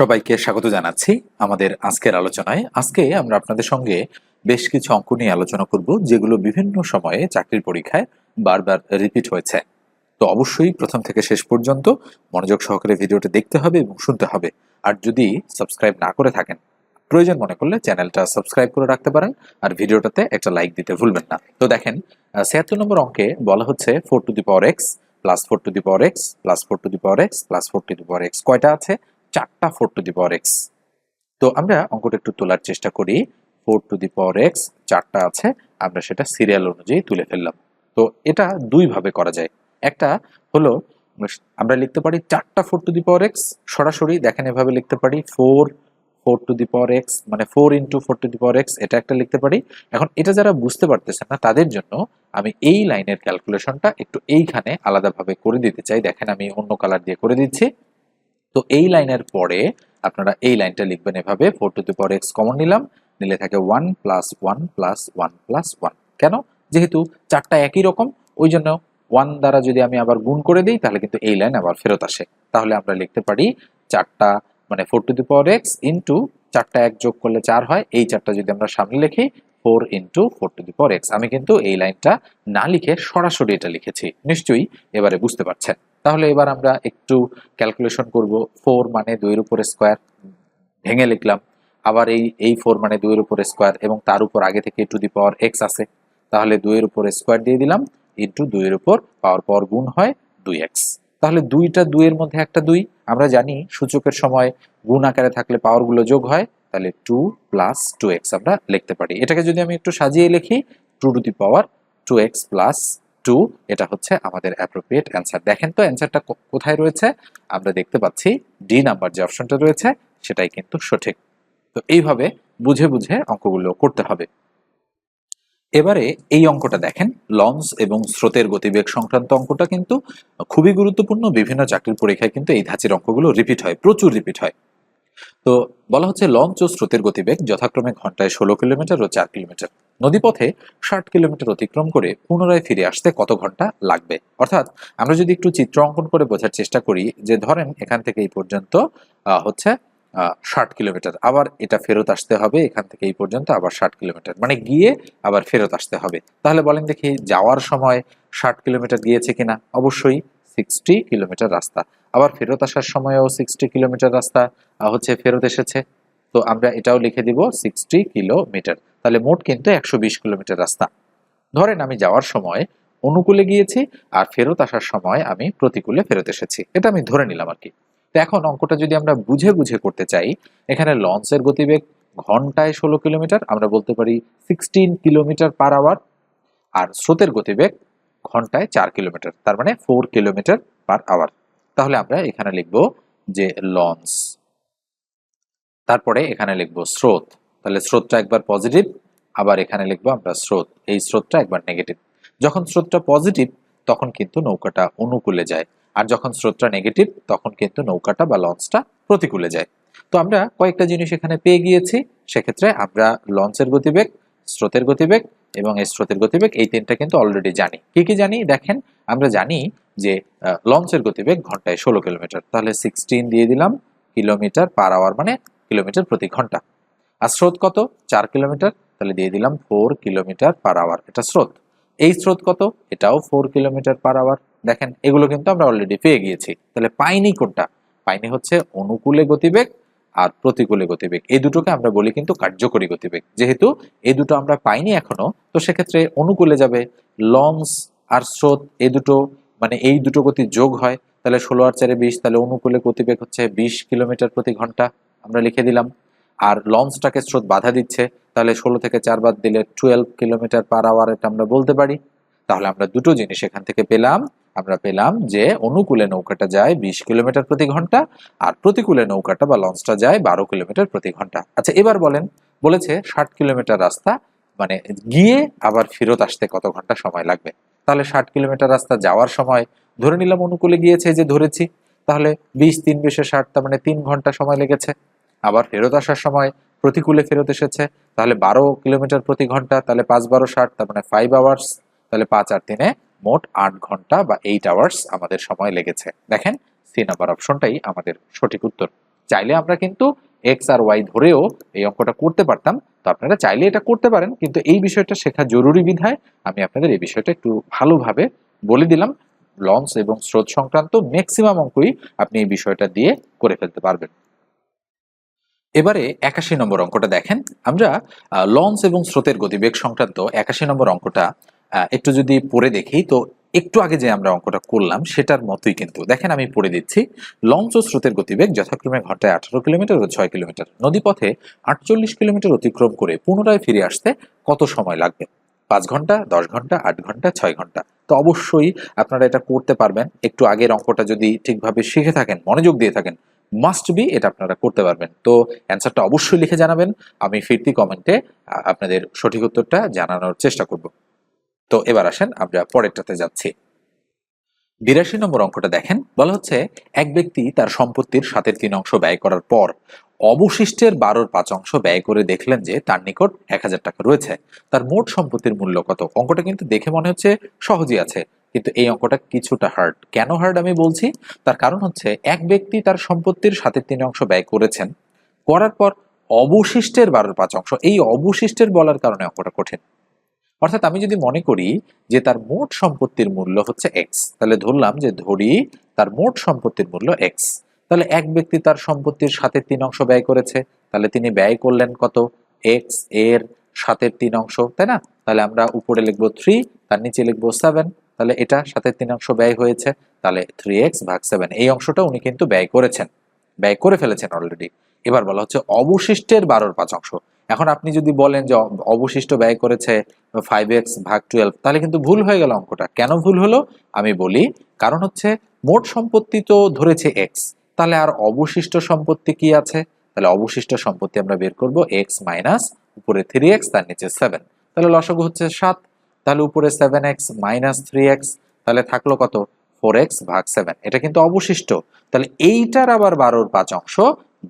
সবাইকে স্বাগত জানাচ্ছি আমাদের আজকের আলোচনায়। আজকে আমরা আপনাদের সঙ্গে বেশ কিছু অঙ্ক নিয়ে আলোচনা করব, যেগুলো বিভিন্ন সময়ে চাকরির পরীক্ষায় বারবার রিপিট হয়েছে। তো অবশ্যই প্রথম থেকে শেষ পর্যন্ত মনোযোগ সহকারে ভিডিওটা দেখতে হবে এবং শুনতে হবে। আর যদি সাবস্ক্রাইব না করে থাকেন, প্রয়োজন মনে করলে চ্যানেলটা সাবস্ক্রাইব করে রাখতে পারেন আর ভিডিওটাতে একটা লাইক দিতে ভুলবেন না। তো দেখেন ছিয়াত্তর নম্বর অঙ্কে বলা হচ্ছে four to the power x plus four to the power x plus four to the power x plus four to the power x কয়টা আছে? চারটা four to the power x তো আমরা অঙ্কটা একটু তোলার চেষ্টা করি। Four to the power x চারটা আছে, আমরা সেটা সিরিয়াল অনুযায়ী তুলে ফেললাম। তো এটা দুইভাবে করা যায়। একটা হলো, আমরা লিখতে পারি চারটা four to the power x সরাসরি দেখেন এভাবে লিখতে পারি। Four four to the power x মানে four into four to the power x এটা একটা লিখতে পারি। এখন এটা যারা বুঝতে পারতেছেন না, তাদের জন্য আমি এই লাইনের ক্যালকুলেশনটা একটু এইখানে আলাদাভাবে করে দিতে চাই। দেখেন আমি অন্য কালার দিয়ে করে দিচ্ছি। তো এই লাইনের পরে আপনারা এই লাইনটা লিখবেন এভাবে four to the power x common নিলাম, নিলে থাকে one plus one plus one plus one কেন? যেহেতু চারটা একই রকম, ওই জন্য ওয়ান দ্বারা যদি আমি আবার গুণ করে দিই, তাহলে কিন্তু এই লাইন আবার ফেরত আসে। তাহলে আমরা লিখতে পারি চারটা মানে four to the power x into চারটা এক যোগ করলে চার হয়, এই চারটা যদি আমরা সামনে লিখি four into four to the power x. আমি কিন্তু এই লাইনটা না লিখে সরাসরি এটা লিখেছি। নিশ্চয়ই এবারে বুঝতে পারছেন। তাহলে এবার আমরা একটু ক্যালকুলেশন করব। ফোর মানে দুইয়ের উপরে স্কোয়ার, ভেঙে লিখলাম। আবার এই এই ফোর মানে দুইয়ের উপরে স্কোয়ার এবং তার উপর আগে থেকে টু দি পাওয়ার এক্স আছে। তাহলে দুইয়ের উপরে স্কোয়ার দিয়ে দিলাম, ইন্টু দুইয়ের উপর পাওয়ার পাওয়ার গুণ হয় দুই এক্স। তাহলে দুইটা দুইয়ের মধ্যে একটা দুই। আমরা জানি সূচকের সময় গুণ আকারে থাকলে পাওয়ারগুলো যোগ হয়। তাহলে টু প্লাস টু এক্স আমরা লিখতে পারি। এটাকে যদি আমি একটু সাজিয়ে লিখি two to the power two x plus two এটা হচ্ছে আমাদের অ্যাপ্রোপ্রিয়েট অ্যান্সার দেখেন তো অ্যান্সারটা কোথায় রয়েছে? আমরা দেখতে পাচ্ছি ডি নাম্বার যে অপশনটা রয়েছে, সেটাই কিন্তু সঠিক। তো এইভাবে বুঝে বুঝে অঙ্কগুলো করতে হবে। এবারে এই অঙ্কটা দেখেন লঞ্চ এবং স্রোতের গতিবেগ সংক্রান্ত অঙ্কটা কিন্তু খুবই গুরুত্বপূর্ণ। বিভিন্ন চাকরির পরীক্ষায় কিন্তু এই ধাঁচের অঙ্কগুলো রিপিট হয়, প্রচুর রিপিট হয়। তো বলা হচ্ছে লঞ্চ ও স্রোতের গতিবেগ যথাক্রমে ঘন্টায় ষোলো কিলোমিটার ও চার কিলোমিটার। নদীপথে ষাট কিলোমিটার অতিক্রম করে পুনরায় ফিরে আসতে কত ঘণ্টা লাগবে? অর্থাৎ আমরা যদি একটু চিত্র অঙ্কন করে বোঝার চেষ্টা করি যে ধরেন এখান থেকে এই পর্যন্ত হচ্ছে ষাট কিলোমিটার। আবার এটা ফেরত আসতে হবে, এখান থেকে এই পর্যন্ত আবার ষাট কিলোমিটার। মানে গিয়ে আবার ফেরত আসতে হবে। তাহলে বলেন দেখি যাওয়ার সময় ষাট কিলোমিটার গিয়েছে কিনা? অবশ্যই সিক্সটি কিলোমিটার রাস্তা। আবার ফেরত আসার সময়ও সিক্সটি কিলোমিটার রাস্তা হচ্ছে ফেরত এসেছে। তো আমরা এটাও লিখে দিব সিক্সটি কিলোমিটার তাহলে মোট কিন্তু একশো বিশ কিলোমিটার রাস্তা। ধরেন আমি যাওয়ার সময় অনুকূলে গিয়েছি আর ফেরত আসার সময় আমি প্রতিকূলে ফেরত এসেছি। এটা আমি ধরে নিলাম আর কি। তো এখন অঙ্কটা যদি আমরা বুঝে বুঝে করতে চাই, এখানে লঞ্চের গতিবেগ ঘন্টায় ষোলো কিলোমিটার আমরা বলতে পারি সিক্সটিন কিলোমিটার পার আওয়ার আর স্রোতের গতিবেগ ঘন্টায় চার কিলোমিটার, তার মানে ফোর কিলোমিটার পার আওয়ার তাহলে আমরা এখানে লিখব যে লঞ্চ তারপরে এখানে লিখব স্রোত। তাহলে স্রোতটা একবার পজিটিভ আবার এখানে লিখব আমরা স্রোত। এই স্রোতটা একবার নেগেটিভ যখন স্রোতটা পজিটিভ তখন কিন্তু নৌকাটা অনুকূলে যায়। আর যখন স্রোতটা নেগেটিভ তখন কিন্তু নৌকাটা বা লঞ্চটা প্রতিকূলে যায়। তো আমরা কয়েকটা জিনিস এখানে পেয়ে গিয়েছি। সেক্ষেত্রে আমরা লঞ্চের গতিবেগ, স্রোতের গতিবেগ এবং এই স্রোতের গতিবেগ, এই তিনটা কিন্তু অলরেডি জানি। কি কি জানি? দেখেন, আমরা জানি যে লঞ্চের গতিবেগ ঘন্টায় ষোলো কিলোমিটার। তাহলে সিক্সটিন দিয়ে দিলাম কিলোমিটার পার আওয়ার মানে কিলোমিটার প্রতি ঘণ্টা। আর স্রোত কত? চার কিলোমিটার। তাহলে দিয়ে দিলাম ফোর কিলোমিটার পার আওয়ার এটা স্রোত। এই স্রোত কত? এটাও ফোর কিলোমিটার পার আওয়ার দেখেন, এগুলো কিন্তু আমরা অলরেডি পেয়ে গিয়েছি। তাহলে পাইনি কোনটা? পাইনি হচ্ছে অনুকূলে গতিবেগ আর প্রতিকূলে গতিবেগ। এই দুটোকে আমরা বলি কিন্তু কার্যকরী গতিবেগ। যেহেতু এই দুটো আমরা পাইনি এখনও, তো সেক্ষেত্রে অনুকূলে যাবে। লঞ্চ আর স্রোত এই দুটো মানে এই দুটো গতি যোগ হয়। তাহলে ষোলো আর চারে বিশ, তাহলে অনুকূলে গতিবেগ হচ্ছে বিশ কিলোমিটার প্রতি ঘণ্টা আমরা লিখে দিলাম। আর লঞ্চটাকে স্রোত বাধা দিচ্ছে, তাহলে ষোলো থেকে চার বাদ দিলে টুয়েলভ কিলোমিটার পার আওয়ার এটা আমরা বলতে পারি। তাহলে আমরা দুটো জিনিস এখান থেকে পেলাম। আমরা পেলাম যে অনুকূলে নৌকাটা যায় বিশ কিলোমিটার প্রতি ঘণ্টা আর প্রতিকূলে নৌকাটা বা লঞ্চটা যায় বারো কিলোমিটার প্রতি ঘণ্টা। আচ্ছা এবার বলেন, বলেছে ষাট কিলোমিটার রাস্তা মানে গিয়ে আবার ফেরত আসতে কত ঘণ্টা সময় লাগবে? তাহলে ষাট কিলোমিটার রাস্তা যাওয়ার সময় ধরে নিলাম অনুকূলে গিয়েছে যে ধরেছি, তাহলে বিশ তিন বিশে ষাট, তার মানে তিন ঘণ্টা সময় লেগেছে। আবার ফেরত আসার সময় প্রতিকূলে ফেরত এসেছে, তাহলে বারো কিলোমিটার প্রতি ঘণ্টা, তাহলে পাঁচ বারো ষাট, তার মানে ফাইভ আওয়ার্স তাহলে পাঁচ আর তিনে মোট আট ঘণ্টা বা এইট আওয়ার্স আমাদের সময় লেগেছে। দেখেন, সি নাম্বার অপশনটাই আমাদের সঠিক উত্তর। চাইলে আমরা কিন্তু এক্স আর ওয়াই ধরেও এই অঙ্কটা করতে পারতাম। তো আপনারা চাইলে এটা করতে পারেন, কিন্তু এই বিষয়টা শেখা জরুরি বিধায় আমি আপনাদের এই বিষয়টা একটু ভালোভাবে বলে দিলাম। লঞ্চ এবং স্রোত সংক্রান্ত ম্যাক্সিমাম অঙ্কই আপনি এই বিষয়টা দিয়ে করে ফেলতে পারবেন। এবারে একাশি নম্বর অঙ্কটা দেখেন। আমরা লঞ্চ এবং স্রোতের গতিবেগ সংক্রান্ত একাশি নম্বর অঙ্কটা একটু যদি পড়ে দেখি, তো একটু আগে যে আমরা অঙ্কটা করলাম, সেটার মতোই কিন্তু। দেখেন, আমি পড়ে দিচ্ছি। লঞ্চ ও স্রোতের গতিবেগ যথাক্রমে ঘন্টায় আঠারো কিলোমিটার ও ছয় কিলোমিটার। নদীপথে আটচল্লিশ কিলোমিটার অতিক্রম করে পুনরায় ফিরে আসতে কত সময় লাগবে? পাঁচ ঘণ্টা, দশ ঘণ্টা, আট ঘণ্টা, ছয় ঘণ্টা? তো অবশ্যই আপনারা এটা করতে পারবেন। একটু আগের অঙ্কটা যদি ঠিকভাবে শিখে থাকেন, মনোযোগ দিয়ে থাকেন মাস্ট বি এটা আপনারা করতে পারবেন। তো অ্যান্সারটা অবশ্যই লিখে জানাবেন। আমি ফিরতি কমেন্টে আপনাদের সঠিক উত্তরটা জানানোর চেষ্টা করব। তো এবার আসেন আমরা পরেরটাতে যাচ্ছি। বিরাশি নম্বর অঙ্কটা দেখেন, বলা হচ্ছে এক ব্যক্তি তার সম্পত্তির সাতের তিন অংশ ব্যয় করার পর অবশিষ্টের বারোর পাঁচ অংশ ব্যয় করে দেখলেন যে তার নিকট এক হাজার টাকা রয়েছে। তার মোট সম্পত্তির মূল্য কত? অঙ্কটা কিন্তু দেখে মনে হচ্ছে সহজই আছে, কিন্তু এই অঙ্কটা কিছুটা হার্ড কেন হার্ড আমি বলছি? তার কারণ হচ্ছে এক ব্যক্তি তার সম্পত্তির সাতের তিন অংশ ব্যয় করেছেন, করার পর অবশিষ্টের বারোর পাঁচ অংশ। এই অবশিষ্টের বলার কারণে অঙ্কটা কঠিন। অর্থাৎ আমি যদি মনে করি যে তার মোট সম্পত্তির মূল্য হচ্ছে এক্স তাহলে ধরলাম যে ধরি তার মোট সম্পত্তির মূল্য এক্স তাহলে এক ব্যক্তি তার সম্পত্তির সাথে তিন অংশ ব্যয় করেছে, তাহলে তিনি ব্যয় করলেন কত? এক্সের সাতের তিন অংশ, তাই না? তাহলে আমরা উপরে লিখব থ্রি তার নিচে লিখব সেভেন তাহলে এটা সাতের তিন অংশ ব্যয় হয়েছে, তাহলে থ্রি এক্স ভাগ সেভেন এই অংশটা উনি কিন্তু ব্যয় করেছেন, ব্যয় করে ফেলেছেন অলরেডি এবার বলা হচ্ছে অবশিষ্টের বারোর পাঁচ অংশ। এখন আপনি যদি বলেন যে অবশিষ্ট ব্যয় করেছে ফাইভ এক্স ভাগ টুয়েলভ তাহলে কিন্তু ভুল হয়ে গেল অঙ্কটা। কেন ভুল হলো? আমি বলি, কারণ হচ্ছে মোট সম্পত্তি তো ধরেছে এক্স তাহলে আর অবশিষ্ট সম্পত্তি কি আছে? তাহলে অবশিষ্ট সম্পত্তি আমরা বের করব এক্স মাইনাস উপরে থ্রি এক্স তার নিচে সেভেন তাহলে লসাগু হচ্ছে সাত, তাহলে উপরে seven x minus three x তাহলে থাকল কত? ফোর এক্স ভাগ সেভেন এটা কিন্তু অবশিষ্ট। তাহলে এইটার আবার বারোর পাঁচ অংশ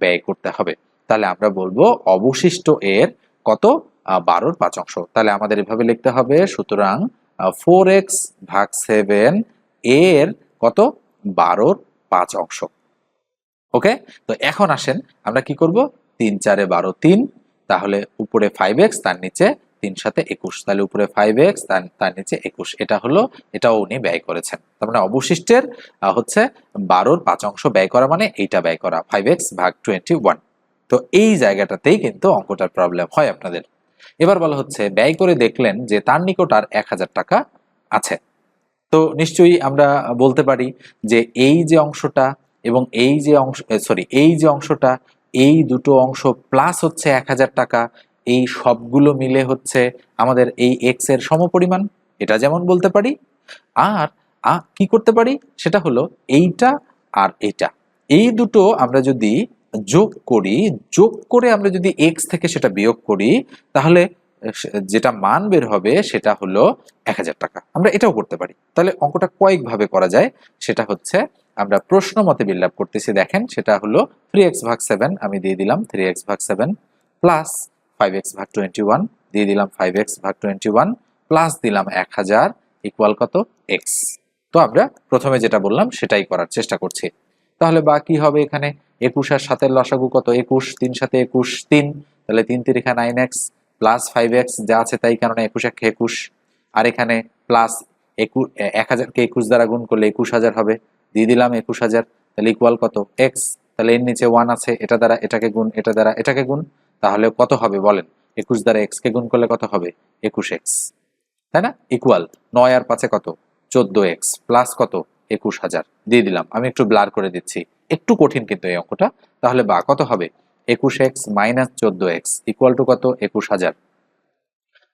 ব্যয় করতে হবে। তাহলে আমরা বলব অবশিষ্ট এর কত? বারোর পাঁচ অংশ। তাহলে আমাদের এভাবে লিখতে হবে। সুতরাং ফোর এক্স ভাগ সেভেন এর কত? বারোর পাঁচ অংশ। ওকে তো এখন আসেন, আমরা কি করব? তিন চারে বারো তিন, তাহলে উপরে ফাইভ এক্স তার নিচে তিন সাথে একুশ। তাহলে উপরে ফাইভ এক্স তার নিচে একুশ। এটা হলো, এটাও উনি ব্যয় করেছেন। তার মানে অবশিষ্টের হচ্ছে বারোর পাঁচ অংশ ব্যয় করা মানে এইটা ব্যয় করা। ফাইভ এক্স ভাগ টোয়েন্টি ওয়ান তো এই জায়গাটাতেই কিন্তু অঙ্কটার প্রবলেম হয় আপনাদের। এবার বলা হচ্ছে, ব্যয় করে দেখলেন যে তার নিকট আর এক হাজার টাকা আছে। তো নিশ্চয়ই আমরা বলতে পারি যে এই যে অংশটা এবং এই যে অংশ সরি এই যে অংশটা, এই দুটো অংশ প্লাস হচ্ছে এক হাজার টাকা, এই সবগুলো মিলে হচ্ছে আমাদের এই এক্সের সমপরিমাণ, এটা যেমন বলতে পারি। আর কি করতে পারি? সেটা হলো এইটা আর এটা। এই দুটো আমরা যদি যোগ করি, যোগ করে আমরা যদি এক্স থেকে সেটা বিয়োগ করি, তাহলে যেটা মান বের হবে সেটা হলো এক হাজার টাকা। আমরা এটাও করতে পারি। তাহলে অঙ্কটা কয়েকভাবে করা যায়। সেটা হচ্ছে, আমরা প্রশ্ন মতে বিল্ড করতেছি, দেখেন, সেটা হলো থ্রি এক্স ভাগ সেভেন আমি দিয়ে দিলাম থ্রি এক্স ভাগ সেভেন প্লাস ফাইভ এক্স ভাগ টোয়েন্টি ওয়ান দিয়ে দিলাম ফাইভ এক্স ভাগ টোয়েন্টি ওয়ান প্লাস দিলাম এক হাজার ইকুয়াল কত? এক্স তো আমরা প্রথমে যেটা বললাম, সেটাই করার চেষ্টা করছি। তাহলে বা কি হবে এখানে? একুশ আর সাতের লসাগু কত? একুশ, তিন সাথে একুশ, তিন। তাহলে তিন তিরিখা nine x plus five x যা আছে তাই কারণে একুশ এক একুশ। আর এখানে প্লাস একুশ, এক হাজারকে একুশ দ্বারা গুণ করলে একুশ হাজার হবে। দিয়ে দিলাম একুশ হাজার, তাহলে ইকুয়াল কত? এক্স তাহলে এর নিচে ওয়ান আছে, এটা দ্বারা এটাকে গুণ, এটা দ্বারা এটাকে গুণ। তাহলে কত হবে বলেন? একুশ দ্বারা এক্স কে গুণ করলে কত হবে? একুশ এক্স তাই না? ইকুয়াল নয় আর পাঁচে কত? চোদ্দ এক্স প্লাস কত? একুশ হাজার। দিয়ে দিলাম। আমি একটু ব্লার করে দিচ্ছি। একটু কঠিন কিন্তু এই অঙ্কটা। তাহলে বা, কত হবে? একুশ এক্স মাইনাস চোদ্দ এক্স ইকুয়াল টু কত? একুশ হাজার।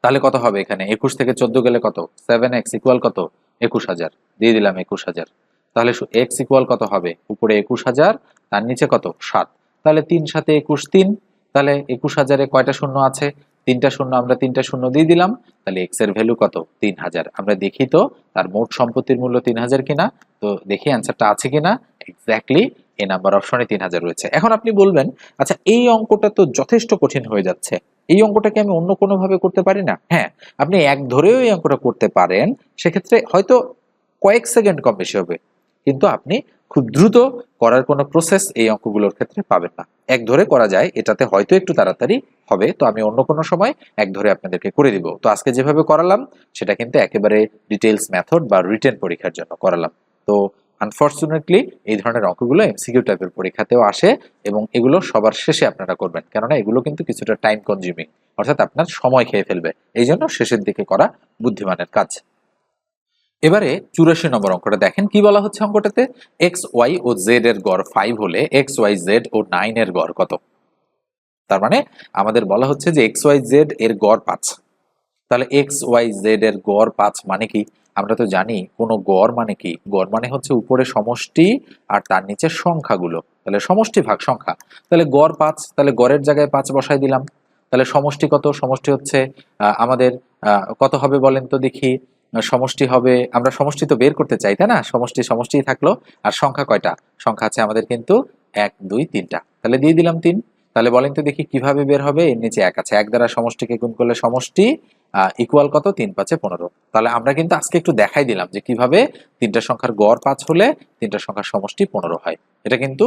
তাহলে কত হবে এখানে? একুশ থেকে চোদ্দ গেলে কত? সেভেন এক্স ইকুয়াল কত? একুশ হাজার। দিয়ে দিলাম একুশ হাজার। তাহলে এক্স ইকুয়াল কত হবে? উপরে একুশ হাজার, তার নিচে কত? সাত। তাহলে তিন সাথে একুশ তিন। তাহলে একুশ হাজারে কয়টা শূন্য আছে? তিনটা শূন্য, আমরা তিনটা শূন্য দিয়ে দিলাম, তাহলে এক্সের ভ্যালু কত? তিন হাজার আমরা দেখি তো তার মোট সম্পত্তির মূল্য তিন হাজার কিনা? তো দেখি অ্যান্সারটা আছে কিনা? এক্স্যাক্টলি এ নাম্বার অপশনে তিন হাজার রয়েছে। এখন আপনি বলবেন আচ্ছা এই অঙ্কটা তো যথেষ্ট কঠিন হয়ে যাচ্ছে। এই অঙ্কটাকে আমি অন্য কোনোভাবে করতে পারি না? হ্যাঁ আপনি এক ধরেও এই অঙ্কটা করতে পারেন, সেক্ষেত্রে হয়তো কয়েক সেকেন্ড কম বেশি হবে। কিন্তু আপনি খুব দ্রুত করার কোনো প্রসেস এই অঙ্কগুলোর ক্ষেত্রে পাবেন না। এক ধরে করা যায়, এটাতে হয়তো একটু তাড়াতাড়ি হবে, তো আমি অন্য কোনো সময় এক ধরে আপনাদেরকে করে দিব। তো আজকে যেভাবে করালাম, সেটা কিন্তু একেবারে ডিটেলস মেথড বা রিটেন পরীক্ষার জন্য করালাম। তো আনফর্চুনেটলি এই ধরনের অঙ্কগুলো এমসিকিউ টাইপের পরীক্ষাতেও আসে এবং এগুলো সবার শেষে আপনারা করবেন, কেননা এগুলো কিন্তু কিছুটা টাইম কনজিউমিং অর্থাৎ আপনার সময় খেয়ে ফেলবে। এই জন্য শেষের দিকে করা বুদ্ধিমানের কাজ। এবারে চুরাশি নম্বর অঙ্কটা দেখেন, কি বলা হচ্ছে অঙ্কটাতে? এক্স ওয়াই ও জেড এর গড় ফাইভ হলে এক্স ওয়াই জেড ও নাইন এর গড় কত? তার মানে আমাদের বলা হচ্ছে যে এক্স ওয়াই জেড এর গড় পাঁচ। তাহলে এক্স ওয়াই জেড এর গড় পাঁচ মানে কি? আমরা তো জানি কোনো গড় মানে কি? গড় মানে হচ্ছে উপরে সমষ্টি আর তার নিচে সংখ্যাগুলো। তাহলে সমষ্টি ভাগ সংখ্যা। তাহলে গড় পাঁচ, তাহলে গড়ের জায়গায় পাঁচ বসাই দিলাম। তাহলে সমষ্টি কত? সমষ্টি হচ্ছে আমাদের কত হবে বলেন তো দেখি? সমষ্টি হবে, আমরা সমষ্টি তো বের করতে চাই, তাই না? সমষ্টি সমষ্টি থাকল, আর সংখ্যা কয়টা? সংখ্যা আছে আমাদের কিন্তু এক, দুই, তিনটা। তাহলে দিয়ে দিলাম তিন। তাহলে বলেন তো দেখি কীভাবে বের হবে, এর নিচে এক আছে। এক দ্বারা সমষ্টিকে গুণ করলে সমষ্টি ইকুয়াল কত? তিন পাঁচে পনেরো। তাহলে আমরা কিন্তু আজকে একটু দেখাই দিলাম যে কীভাবে তিনটা সংখ্যার গড় পাঁচ হলে তিনটা সংখ্যার সমষ্টি পনেরো হয়। এটা কিন্তু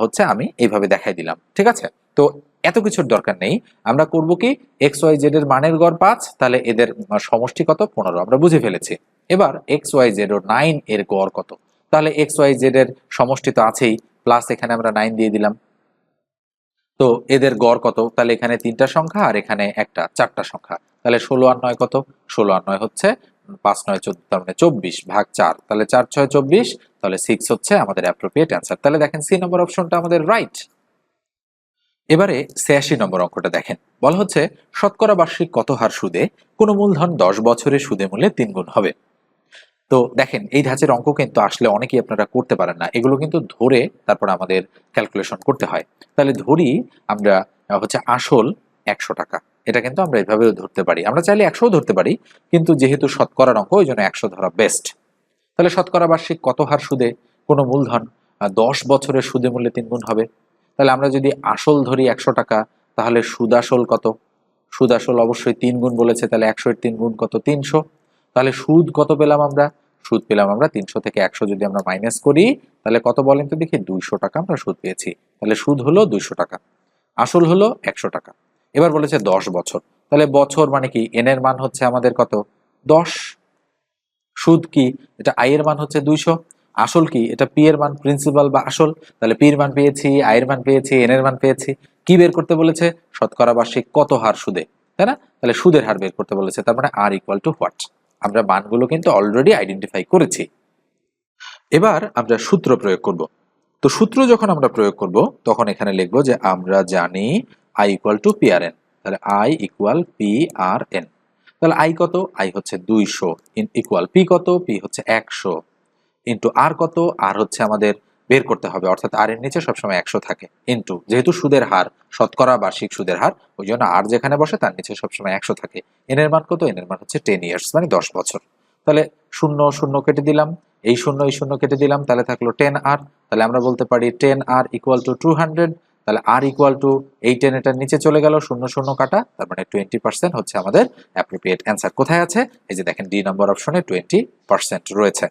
হচ্ছে আমি এইভাবে দেখাই দিলাম। ঠিক আছে? তো এত কিছুর দরকার নেই। আমরা করব কি? এক্স ওয়াই জেড এর মানের গড় পাঁচ, তাহলে এদের সমষ্টি কত? পনেরো। আমরা বুঝে ফেলেছি। এবার এক্স ওয়াই জেড ও নাইন এর গড় কত? তাহলে এক্স ওয়াই জেড এর সমষ্টি তো আছেই প্লাস এখানে আমরা নাইন দিয়ে দিলাম। তো এদের গড় কত? তাহলে এখানে তিনটা সংখ্যা আর এখানে একটা, চারটা সংখ্যা। তাহলে ষোলো আর নয় কত? ষোলো আর নয় হচ্ছে পাঁচ, নয়, চোদ্দ, তার মানে চব্বিশ ভাগ চার। তাহলে চার, ছয়, চব্বিশ, তাহলে সিক্স হচ্ছে আমাদের অ্যাপ্রোপ্রিয়েট অ্যান্সার তাহলে দেখেন সি নম্বর অপশনটা আমাদের রাইট এবারে ছিয়াশি নম্বর অঙ্কটা দেখেন। বলা হচ্ছে, শতকরা বার্ষিক কত হার সুদে কোনো মূলধন দশ বছরের সুদে মূল্যে তিন গুণ হবে? তো দেখেন, এই ধাঁচের অঙ্ক কিন্তু আসলে অনেকেই আপনারা করতে পারেন না। এগুলো কিন্তু ধরে তারপর আমাদের ক্যালকুলেশন করতে হয়। তাহলে ধরি আমরা হচ্ছে আসল একশো টাকা। এটা কিন্তু আমরা এভাবেও ধরতে পারি। আমরা চাইলে একশোও ধরতে পারি, কিন্তু যেহেতু শতকরার অঙ্ক, ওই জন্য একশো ধরা বেস্ট তাহলে শতকরা বার্ষিক কত হার সুদে কোনো মূলধন দশ বছরের সুদে মূল্যে তিন গুণ হবে? তাহলে আমরা যদি আসল ধরি একশো টাকা, তাহলে সুদ আসল কত? সুদ আসল অবশ্যই তিন গুণ বলেছে, তাহলে একশো এর তিন গুণ কত? তিনশো। তাহলে সুদ কত পেলাম আমরা? সুদ পেলাম আমরা তিনশো থেকে একশো যদি আমরা মাইনাস করি, তাহলে কত বলেন তো দেখি? দুইশো টাকা আমরা সুদ পেয়েছি। তাহলে সুদ হলো দুইশো টাকা। আসল হলো একশো টাকা। এবার বলেছে দশ বছর। তাহলে বছর মানে কি? এন এর মান হচ্ছে আমাদের কত? দশ। সুদ কি? এটা আই এর মান হচ্ছে দুইশো। আসল কি? এটা পি এর মান প্রিন্সিপাল বা আসল? তাহলে পি এর মান পেয়েছি আই এর মান পেয়েছি এন এর মান পেয়েছি। কি বের করতে বলেছে, শতকরা বার্ষিক কত হার সুদে? তাই না? তাহলে সুদের হার বের করতে বলেছে, তার মানে আর ইকুয়াল টু হোয়াট আমরা মানগুলো কিন্তু অলরেডি আইডেন্টিফাই করেছি। এবার আমরা সূত্র প্রয়োগ করব। তো সূত্র যখন আমরা প্রয়োগ করব, তখন এখানে লিখব যে আমরা জানি I equal to P R N তাহলে I equal P R N তাহলে আই কত? আই হচ্ছে দুইশো। ইকুয়াল পি কত? পি হচ্ছে একশো। ইন্টু আর কত? আর হচ্ছে আমাদের বের করতে হবে, অর্থাৎ আর এর নিচে সবসময় একশো থাকে ইন্টু যেহেতু সুদের হার, শতকরা বার্ষিক সুদের হার ওই জন্য আর যেখানে বসে তার নিচে সবসময় একশো থাকে। এন এর মান কত? এন এর মান হচ্ছে টেন ইয়ার্স মানে দশ বছর। তাহলে শূন্য শূন্য কেটে দিলাম, এই শূন্য এই শূন্য কেটে দিলাম, তাহলে থাকল টেন আর তাহলে আমরা বলতে পারি ten R equal to two hundred তাহলে আর ইকুয়াল টু এই টেন এটার নিচে চলে গেল, শূন্য শূন্য কাটা, তার মানে টোয়েন্টি পার্সেন্ট হচ্ছে আমাদের অ্যাপ্রোপ্রিয়েট অ্যান্সার কোথায় আছে? এই যে দেখেন ডি নম্বর অপশনে টোয়েন্টি পার্সেন্ট রয়েছে।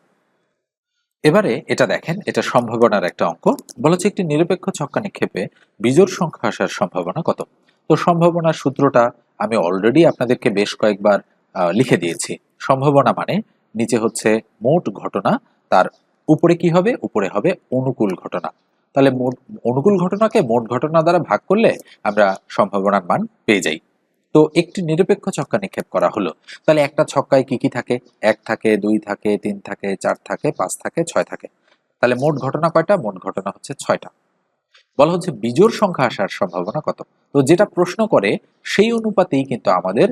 এবারে এটা দেখেন, এটা সম্ভাবনার একটা অঙ্ক। বলা হচ্ছে একটি নিরপেক্ষ ছক্কা নিক্ষেপে বিজোড় সংখ্যা আসার সম্ভাবনা কত? তো সম্ভাবনার সূত্রটা আমি অলরেডি আপনাদেরকে বেশ কয়েকবার লিখে দিয়েছি। সম্ভাবনা মানে নিচে হচ্ছে মোট ঘটনা, তার উপরে কি হবে? উপরে হবে অনুকূল ঘটনা। তাহলে মোট, অনুকূল ঘটনাকে মোট ঘটনা দ্বারা ভাগ করলে আমরা সম্ভাবনার মান পেয়ে যাই। তো একটি নিরপেক্ষ ছক্কা নিক্ষেপ করা হলো। তাহলে একটা ছক্কায় কি কি থাকে? এক থাকে, দুই থাকে, তিন থাকে, চার থাকে, পাঁচ থাকে, ছয় থাকে। তাহলে মোট ঘটনা কয়টা? মোট ঘটনা হচ্ছে ছয়টা। বলা হচ্ছে বিজোড় সংখ্যা আসার সম্ভাবনা কত? তো যেটা প্রশ্ন করে, সেই অনুপাতেই কিন্তু আমাদের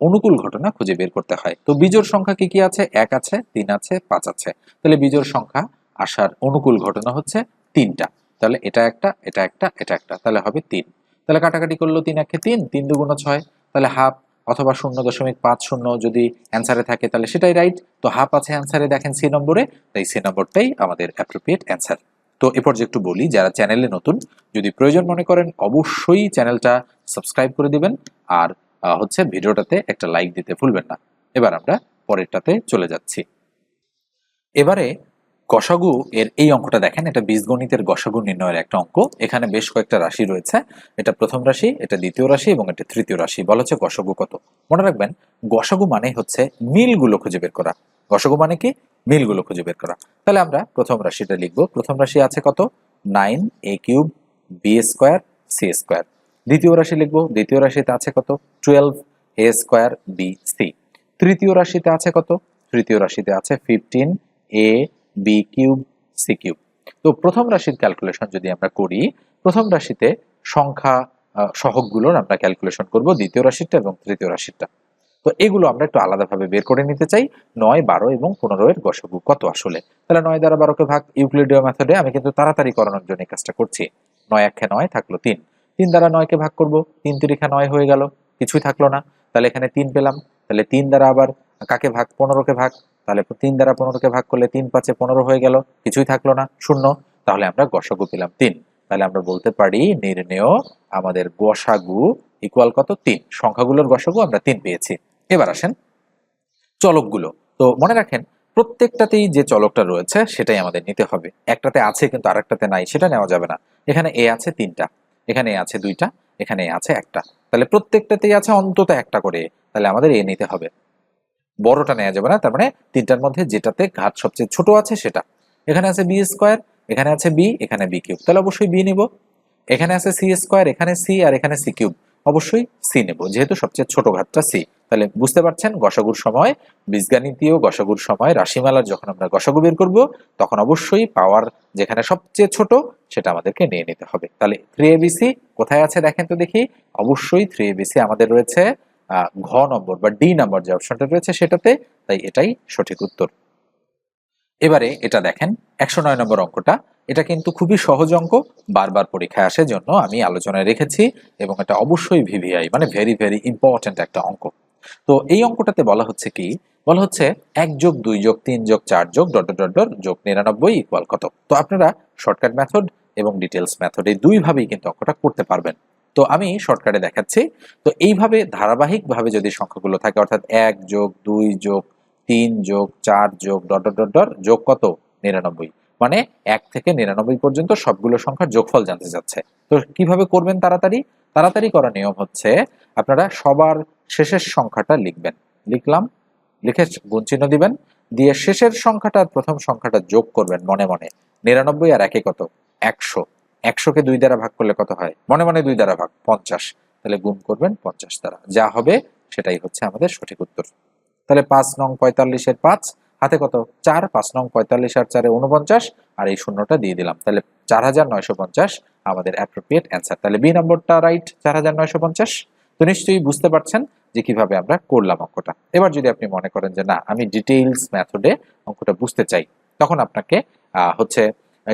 অনুকূল ঘটনা খুঁজে বের করতে হয়। তো বিজোড় সংখ্যা কি কি আছে? এক আছে, তিন আছে, পাঁচ আছে। তাহলে বিজোড় সংখ্যা আসার অনুকূল ঘটনা হচ্ছে তিনটা। তাহলে এটা একটা এটা একটা এটা একটা। তাহলে হবে তিন। তাহলে কাটাকাটি করল তিন একে তিন তিন দুগুণ ছয়, তাহলে হাফ অথবা শূন্য দশমিক পাঁচ শূন্য যদি অ্যান্সারে থাকে তাহলে সেটাই রাইট তো হাফ আছে অ্যান্সারে দেখেন সি নম্বরে, তাই সি নম্বরটাই আমাদের অ্যাপ্রোপ্রিয়েট অ্যান্সার তো এ পর্যায়ে একটু বলি, যারা চ্যানেলে নতুন, যদি প্রয়োজন মনে করেন, অবশ্যই চ্যানেলটা সাবস্ক্রাইব করে দিবেন। আর হচ্ছে ভিডিওটাতে একটা লাইক দিতে ভুলবেন না। এবার আমরা পরেরটাতে চলে যাচ্ছি। এবারে গসাগু এর এই অঙ্কটা দেখেন, এটা বীজগণিতের গসাগু নির্ণয়ের একটা অঙ্ক। এখানে বেশ কয়েকটা রাশি রয়েছে। এটা প্রথম রাশি, এটা দ্বিতীয় রাশি এবং এটা তৃতীয় রাশি। বলা হচ্ছে গসাগু কত। মনে রাখবেন, গসাগু মানে হচ্ছে মিলগুলো খুঁজে বের করা। গসাগু মানে কি? মিলগুলো খুঁজে বের করা। তাহলে আমরা প্রথম রাশিটা লিখব। প্রথম রাশি আছে কত? Nine A cube B square C square. দ্বিতীয় রাশি লিখব। দ্বিতীয় রাশিতে আছে কত? Twelve A square B C. তৃতীয় রাশিতে আছে কত? তৃতীয় রাশিতে আছে fifteen A B cube C cube তো প্রথম রাশির ক্যালকুলেশন যদি আমরা করি, প্রথম রাশিতে সংখ্যা সহগগুলোর আমরা ক্যালকুলেশন করব দ্বিতীয় রাশিটা এবং তৃতীয় রাশিটা তো এগুলো আমরা একটু আলাদাভাবে বের করে নিতে চাই, নয়, বারো এবং পনেরো এর গসগু কত আসলে? তাহলে নয় দ্বারা বারোকে ভাগ ইউক্লিডীয় মেথডে আমি কিন্তু তাড়াতাড়ি করানোর জন্য কাজটা করছি। নয় একে নয় থাকল তিন। তিন দ্বারা নয়কে ভাগ করব? তিন তিরিখা নয় হয়ে গেল। কিছুই থাকল না। তাহলে এখানে তিন পেলাম। তাহলে তিন দ্বারা আবার কাকে ভাগ? পনেরোকে ভাগ। তাহলে তিন দ্বারা পনেরোকে ভাগ করলে তিন পাঁচে পনেরো হয়ে গেল, কিছুই থাকল না, শূন্য। তাহলে আমরা গসাগু পেলাম তিন। তাহলে আমরা বলতে পারি নির্ণেয় আমাদের গসাগু ইকুয়াল কত? তিন। সংখ্যাগুলোর গসাগু আমরা তিন পেয়েছি। এবার আসেন চলকগুলো। তো মনে রাখেন, প্রত্যেকটাতেই যে চলকটা রয়েছে, সেটাই আমাদের নিতে হবে। একটাতে আছে কিন্তু আরেকটাতে নাই, সেটা নেওয়া যাবে না। এখানে এ আছে তিনটা, এখানে এ আছে দুইটা, এখানে এ আছে একটা। তাহলে প্রত্যেকটাতেই আছে অন্তত একটা করে। তাহলে আমাদের এ নিতে হবে। বড়টা নেওয়া যাবে না, তার মানে তিনটার মধ্যে যেটাতে ঘাট সবচেয়ে ছোট আছে সেটা। এখানে আছে বি স্কোয়ার, এখানে আছে বি, এখানে বি কিউব। তাহলে অবশ্যই বি নিব। এখানে আছে সি স্কোয়ার, এখানে সি আর এখানে সি কিউব। অবশ্যই সি নেব, যেহেতু সবচেয়ে ছোট ঘাতটা সি। তাহলে বুঝতে পারছেন, গসাগুর সময়, বীজগাণিতীয় গসাগুর সময়, রাশিমালার যখন আমরা গসাগু বের করব, তখন অবশ্যই পাওয়ার যেখানে সবচেয়ে ছোট, সেটা আমাদেরকে নিয়ে নিতে হবে। তাহলে থ্রি এবিসি কোথায় আছে দেখেন তো দেখি। অবশ্যই থ্রি এবিসি আমাদের রয়েছে ঘ নম্বর বা ডি নম্বর যে অপশনটা রয়েছে সেটাতে, তাই এটাই সঠিক উত্তর। এবারে এটা দেখেন, একশো নয় নম্বর অঙ্কটা। এটা কিন্তু খুবই সহজ অঙ্ক, বারবার পরীক্ষায় আসে জন্য আমি আলোচনায় রেখেছি এবং এটা অবশ্যই ভিভিআই মানে ভেরি ভেরি ইম্পর্ট্যান্ট একটা অঙ্ক। তো এই অঙ্কটাতে বলা হচ্ছে কি, বলা হচ্ছে এক যোগ দুই যোগ তিন যোগ চার যোগ ডট ডট ডট যোগ নিরানব্বই ইকুয়াল কত? তো আপনারা শর্টকাট মেথড এবং ডিটেলস মেথড এই দুইভাবেই কিন্তু অঙ্কটা করতে পারবেন। তো আমি শর্টকাটে দেখাচ্ছি। তো এইভাবে ধারাবাহিকভাবে যদি সংখ্যাগুলো থাকে, অর্থাৎ এক যোগ দুই যোগ তিন যোগ চার যোগ ডট ডট ডট যোগ কত? নিরানব্বই। মানে এক থেকে নিরানব্বই পর্যন্ত সবগুলো সংখ্যার যোগফল জানতে যাচ্ছে তো কীভাবে করবেন তাড়াতাড়ি? তাড়াতাড়ি করার নিয়ম হচ্ছে আপনারা সবার শেষের সংখ্যাটা লিখবেন। লিখলাম, লিখে গুণ চিহ্ন দিবেন, দিয়ে শেষের সংখ্যাটা, প্রথম সংখ্যাটা যোগ করবেন মনে মনে। নিরানব্বই আর একে কত? একশো। একশোকে দুই দ্বারা ভাগ করলে কত হয়? মনে মনে দুই দ্বারা ভাগ, পঞ্চাশ। তাহলে গুণ করবেন পঞ্চাশ দ্বারা। যা হবে সেটাই হচ্ছে আমাদের সঠিক উত্তর। তাহলে পাঁচ নং পঁয়তাল্লিশের পাঁচ, হাতে কত? চার, পাঁচ নং পঁয়তাল্লিশ আর চারে উনপঞ্চাশ আর এই শূন্যটা দিয়ে দিলাম। তাহলে চার হাজার নয়শো পঞ্চাশ আমাদের অ্যাপ্রোপ্রিয়েট অ্যান্সার তাহলে বি নম্বরটা রাইট চার হাজার নয়শো পঞ্চাশ। তো নিশ্চয়ই বুঝতে পারছেন যে কীভাবে আমরা করলাম অঙ্কটা। এবার যদি আপনি মনে করেন যে না, আমি ডিটেইলস মেথডে অঙ্কটা বুঝতে চাই, তখন আপনাকে হচ্ছে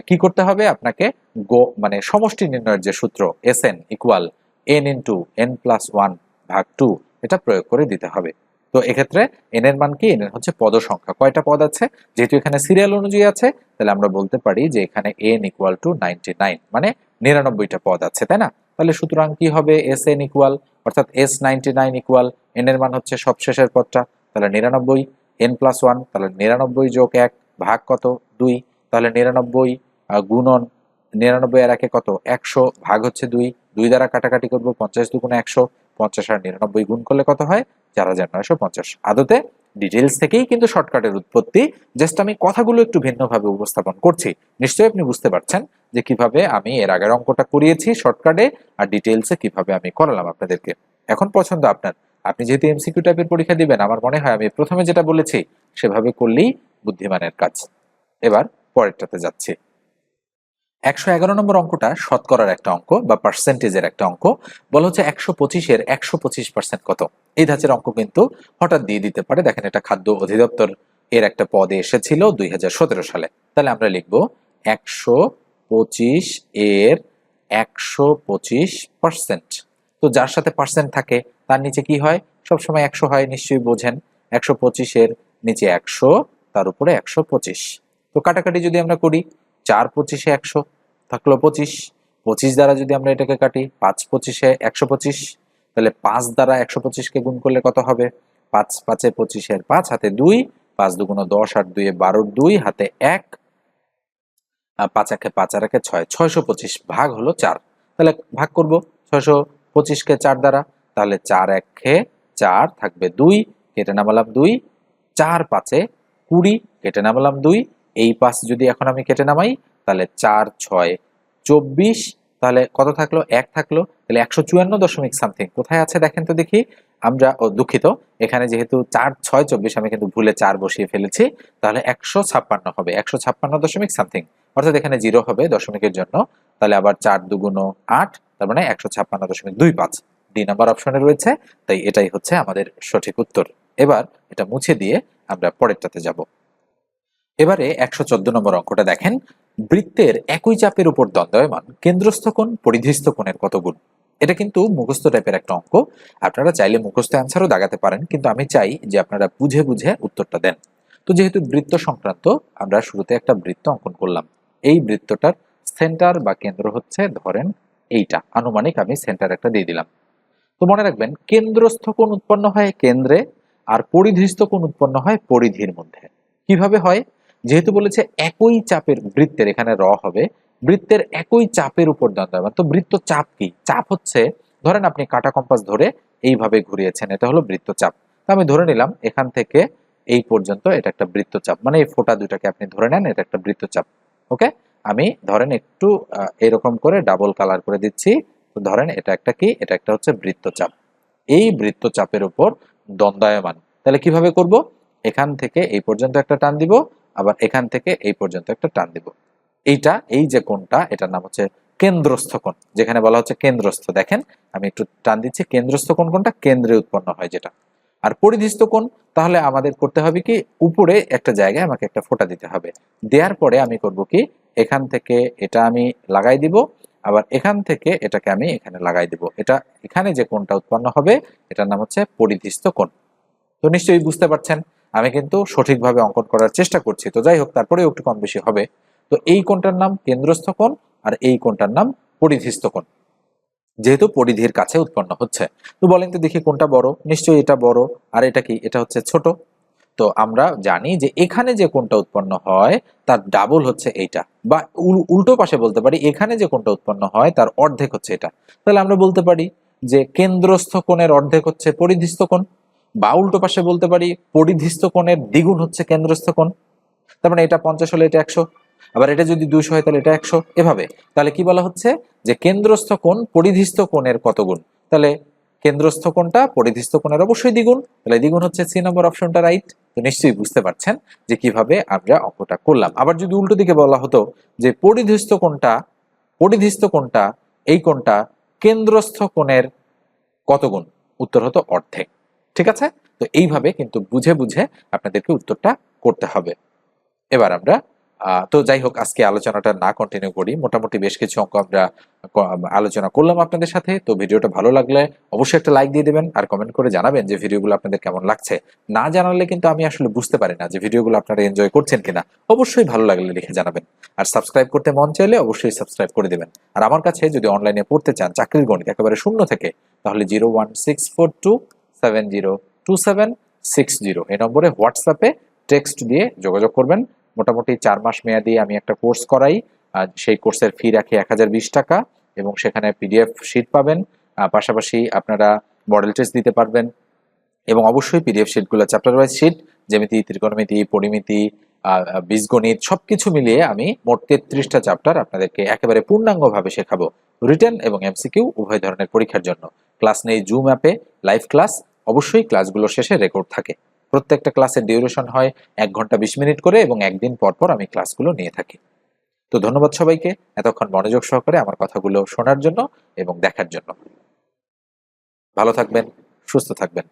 কি করতে হবে? আপনাকে গো মানে সমষ্টি নির্ণয়ের যে সূত্র S N equal N into N plus one ভাগ টু এটা প্রয়োগ করে দিতে হবে। তো এক্ষেত্রে এন এর মান কি? এন এর হচ্ছে পদ সংখ্যা। কয়টা পদ আছে? যেহেতু এখানে সিরিয়াল অনুযায়ী আছে, তাহলে আমরা বলতে পারি যে এখানে N equal to ninety nine মানে নিরানব্বইটা পদ আছে, তাই না? তাহলে সুতরাং কি হবে? এস এন ইকুয়াল অর্থাৎ S ninety nine equal N এর মান হচ্ছে সবশেষের পদটা, তাহলে নিরানব্বই এন প্লাস ওয়ান তাহলে নিরানব্বই যোগ এক, ভাগ কত? দুই। তাহলে নিরানব্বই গুণন, নিরানব্বই আর একে কত? একশো ভাগ হচ্ছে দুই। দুই দ্বারা কাটাকাটি করব পঞ্চাশ দুগুণে একশো, পঞ্চাশ আর নিরানব্বই গুণ করলে কত হয়? চার হাজার নয়শো পঞ্চাশ। আদতে ডিটেলস থেকেই কিন্তু শর্টকাটের উৎপত্তি। জাস্ট আমি কথাগুলো একটু ভিন্নভাবে উপস্থাপন করছি। নিশ্চয়ই আপনি বুঝতে পারছেন যে কীভাবে আমি এর আগের অঙ্কটা করিয়েছি শর্টকাটে আর ডিটেলসে কীভাবে আমি করালাম আপনাদেরকে। এখন পছন্দ আপনার। আপনি যেহেতু এমসিকিউ টাইপের পরীক্ষা দিবেন, আমার মনে হয় আমি প্রথমে যেটা বলেছি, সেভাবে করলেই বুদ্ধিমানের কাজ। এবার পরেরটাতে যাচ্ছি। একশো এগারো নম্বর অঙ্কটা শতকরার একটা অঙ্ক বা পার্সেন্টেজের একটা অঙ্ক। বলা হচ্ছে একশো পঁচিশের একশো পঁচিশ পার্সেন্ট কত? এই ধাঁচের অঙ্ক কিন্তু হঠাৎ দিয়ে দিতে পারে। দেখেন এটা খাদ্য অধিদপ্তর এর একটা পদে এসেছিল দুই হাজার সতেরো সালে। তাহলে আমরা লিখব একশো পঁচিশ এর একশো পঁচিশ পার্সেন্ট তো যার সাথে পার্সেন্ট থাকে, তার নিচে কি হয়? সবসময় একশো হয়, নিশ্চয়ই বোঝেন। একশো পঁচিশের নিচে একশো, তার উপরে একশো পঁচিশ। তো কাটাকাটি যদি আমরা করি, চার পঁচিশে একশো থাকল পঁচিশ। পঁচিশ দ্বারা যদি আমরা এটাকে কাটি, পাঁচ পঁচিশে একশো পঁচিশ, তাহলে পাঁচ দ্বারা একশো পঁচিশকে গুণ করলে কত হবে? পাঁচ, পাঁচে পঁচিশের পাঁচ, হাতে দুই, পাঁচ দুগুণ দশ আর দুইয়ে বারোর দুই, হাতে এক পাঁচ একে পাঁচ আর একে ছয়, ছয়শো পঁচিশ ভাগ হলো চার। তাহলে ভাগ করব, ছয়শো পঁচিশকে চার দ্বারা, তাহলে চার একে চার থাকবে দুই, কেটে নামালাম দুই, চার পাঁচে কুড়ি, কেটে নামালাম দুই এই পাঁচ যদি এখন আমি কেটে নামাই, তাহলে চার, ছয়, চব্বিশ, তাহলে কত থাকল? এক থাকল। তাহলে একশো চুয়ান্ন দশমিক সামথিং কোথায় আছে দেখেন তো দেখি। আমরা ও দুঃখিত। এখানে যেহেতু চার, ছয়, চব্বিশ, আমি কিন্তু ভুলে চার বসিয়ে ফেলেছি। তাহলে একশো ছাপ্পান্ন হবে। একশো ছাপ্পান্ন দশমিক সামথিং অর্থাৎ এখানে জিরো হবে দশমিকের জন্য। তাহলে আবার চার দুগুণ আট, তার মানে একশো ছাপ্পান্ন দশমিক দুই পাঁচ। ডি নাম্বার অপশনে রয়েছে। তাই এটাই হচ্ছে আমাদের সঠিক উত্তর। এবার এটা মুছে দিয়ে আমরা পরেরটাতে যাব। এবারে একশো চোদ্দ নম্বর অঙ্কটা দেখেন। বৃত্তের একই চাপের উপর দ্বন্দ্বয়মান কেন্দ্রস্থ কোণ, পরিধিস্থ কোণের কত গুণ? এটা কিন্তু মুখস্থ টাইপের একটা অঙ্ক। আপনারা চাইলে মুখস্থ অ্যান্সারও দাগাতে পারেন, কিন্তু আমি চাই যে আপনারা বুঝে বুঝে উত্তরটা দেন। তো যেহেতু বৃত্ত সংক্রান্ত, আমরা শুরুতে একটা বৃত্ত অঙ্কন করলাম। এই বৃত্তটার সেন্টার বা কেন্দ্র হচ্ছে ধরেন এইটা। আনুমানিক আমি সেন্টার একটা দিয়ে দিলাম। তো মনে রাখবেন, কেন্দ্রস্থ কোণ উৎপন্ন হয় কেন্দ্রে, আর পরিধিস্থ কোণ উৎপন্ন হয় পরিধির মধ্যে। কীভাবে হয়? যেহেতু বলেছে একই চাপের বৃত্তের, এখানে র হবে, বৃত্তের একই চাপের উপর দ্বন্দ্বায়মান তো বৃত্ত চাপ কি? চাপ হচ্ছে, ধরেন আপনি কাটা কম্পাস ধরে এইভাবে ঘুরিয়েছেন, এটা হলো বৃত্তচাপ তো আমি ধরে নিলাম, এখান থেকে এই পর্যন্ত এটা একটা বৃত্তচাপ মানে এই ফোঁটা দুটাকে আপনি ধরে নেন, এটা একটা বৃত্তচাপ ওকে? আমি ধরেন একটু এরকম করে ডাবল কালার করে দিচ্ছি, তো ধরেন এটা একটা কি? এটা একটা হচ্ছে বৃত্তচাপ এই বৃত্তচাপের উপর দ্বন্দ্বায়মান তাহলে কীভাবে করব? এখান থেকে এই পর্যন্ত একটা টান দিব আবার এখান থেকে এই পর্যন্ত একটা টান দিব। এইটা, এই যে কোণটা, এটার নাম হচ্ছে কেন্দ্রস্থ কোণ, যেখানে বলা হচ্ছে কেন্দ্রস্থ। দেখেন, আমি একটু টান দিচ্ছি, কেন্দ্রস্থ কোণ কোনটা কেন্দ্রে উৎপন্ন হয় যেটা। আর পরিধিস্থ কোণ, তাহলে আমাদের করতে হবে কি, উপরে একটা জায়গায় আমাকে একটা ফোঁটা দিতে হবে। দেওয়ার পরে আমি করব কি, এখান থেকে এটা আমি লাগাই দিব, আবার এখান থেকে এটাকে আমি এখানে লাগাই দিব। এটা, এখানে যে কোণটা উৎপন্ন হবে, এটার নাম হচ্ছে পরিধিস্থ কোণ। তো নিশ্চয়ই বুঝতে পারছেন? আমি কিন্তু সঠিকভাবে অঙ্কন করার চেষ্টা করছি। তো যাই হোক, তারপরেও একটু কম বেশি হবে। তো এই কোণটার নাম কেন্দ্রস্থ কোণ আর এই কোণটার নাম পরিধিস্থ কোণ। যেহেতু পরিধির কাছে উৎপন্ন হচ্ছে। তো বলেন তো দেখি কোনটা বড়। নিশ্চয়ই এটা বড়। আর এটা কি? এটা হচ্ছে ছোট। তো আমরা জানি যে এখানে যে কোনটা উৎপন্ন হয়, তার ডাবল হচ্ছে এইটা। বা উল- উল্টো পাশে বলতে পারি, এখানে যে কোনটা উৎপন্ন হয়, তার অর্ধেক হচ্ছে এটা। তাহলে আমরা বলতে পারি যে কেন্দ্রস্থ কোণের অর্ধেক হচ্ছে পরিধিস্থ কোণ। বা উল্টো পাশে বলতে পারি, পরিধিস্থ কোণের দ্বিগুণ হচ্ছে কেন্দ্রস্থ কোণ। তার মানে এটা পঞ্চাশ হলে এটা একশো, আবার এটা যদি দুইশো হয় তাহলে এটা একশো। এভাবে। তাহলে কি বলা হচ্ছে? যে কেন্দ্রস্থ কোণ পরিধিস্থ কোণের কত গুণ? তাহলে কেন্দ্রস্থ কোণটা পরিধিস্থ কোণের অবশ্যই দ্বিগুণ। তাহলে দ্বিগুণ হচ্ছে সি নম্বর অপশনটা রাইট। তো নিশ্চয়ই বুঝতে পারছেন যে কীভাবে আমরা অঙ্কটা করলাম। আবার যদি উল্টো দিকে বলা হতো যে পরিধিস্থ কোণটা পরিধিস্থ কোণটা, এই কোণটা কেন্দ্রস্থ কোণের কত গুণ? উত্তর হতো অর্ধেক। ঠিক আছে? তো এইভাবে কিন্তু বুঝে বুঝে আপনাদেরকে উত্তরটা করতে হবে। এবার আমরা তো যাই হোক, আজকে আলোচনাটা না কন্টিনিউ করি। মোটামুটি বেশ কিছু অঙ্ক আমরা আলোচনা করলাম আপনাদের সাথে। তো ভিডিওটা ভালো লাগলে অবশ্যই একটা লাইক দিয়ে দেবেন আর কমেন্ট করে জানাবেন যে ভিডিওগুলো আপনাদের কেমন লাগছে। না জানালে কিন্তু আমি আসলে বুঝতে পারি না যে ভিডিওগুলো আপনারা এনজয় করছেন কিনা। অবশ্যই ভালো লাগলে লিখে জানাবেন। আর সাবস্ক্রাইব করতে মন চাইলে অবশ্যই সাবস্ক্রাইব করে দেবেন। আর আমার কাছে যদি অনলাইনে পড়তে চান, চাকরির গণিত একেবারে শূন্য থেকে, তাহলে zero one six four two seven zero two seven six zero এই নম্বরে হোয়াটসঅ্যাপে টেক্সট দিয়ে যোগাযোগ করবেন। মোটামুটি চার মাস মেয়াদি আমি একটা কোর্স করাই। সেই কোর্সের ফি রাখি এক হাজার বিশ টাকা এবং সেখানে পিডিএফ শিট পাবেন। পাশাপাশি আপনারা মডেল টেস্ট দিতে পারবেন। এবং অবশ্যই পিডিএফ শিটগুলো, চ্যাপ্টার ওয়াইজ শিট, জ্যামিতি, ত্রিকোণমিতি, পরিমিতি বীজগণিত, সবকিছু মিলিয়ে আমি মোট তেত্রিশটা চ্যাপ্টার আপনাদেরকে একেবারে পূর্ণাঙ্গভাবে শেখাবো। রিটেন এবং এমসিকিউ উভয় ধরনের পরীক্ষার জন্য। ক্লাস নেই জুম অ্যাপে, লাইভ ক্লাস অবশ্যই ক্লাসগুলো শেষে রেকর্ড থাকে। প্রত্যেকটা ক্লাসের ডিউরেশন হয় এক ঘণ্টা বিশ মিনিট করে এবং একদিন পর পর আমি ক্লাসগুলো নিয়ে থাকি। তো ধন্যবাদ সবাইকে এতক্ষণ মনোযোগ সহকারে আমার কথাগুলো শোনার জন্য এবং দেখার জন্য। ভালো থাকবেন, সুস্থ থাকবেন।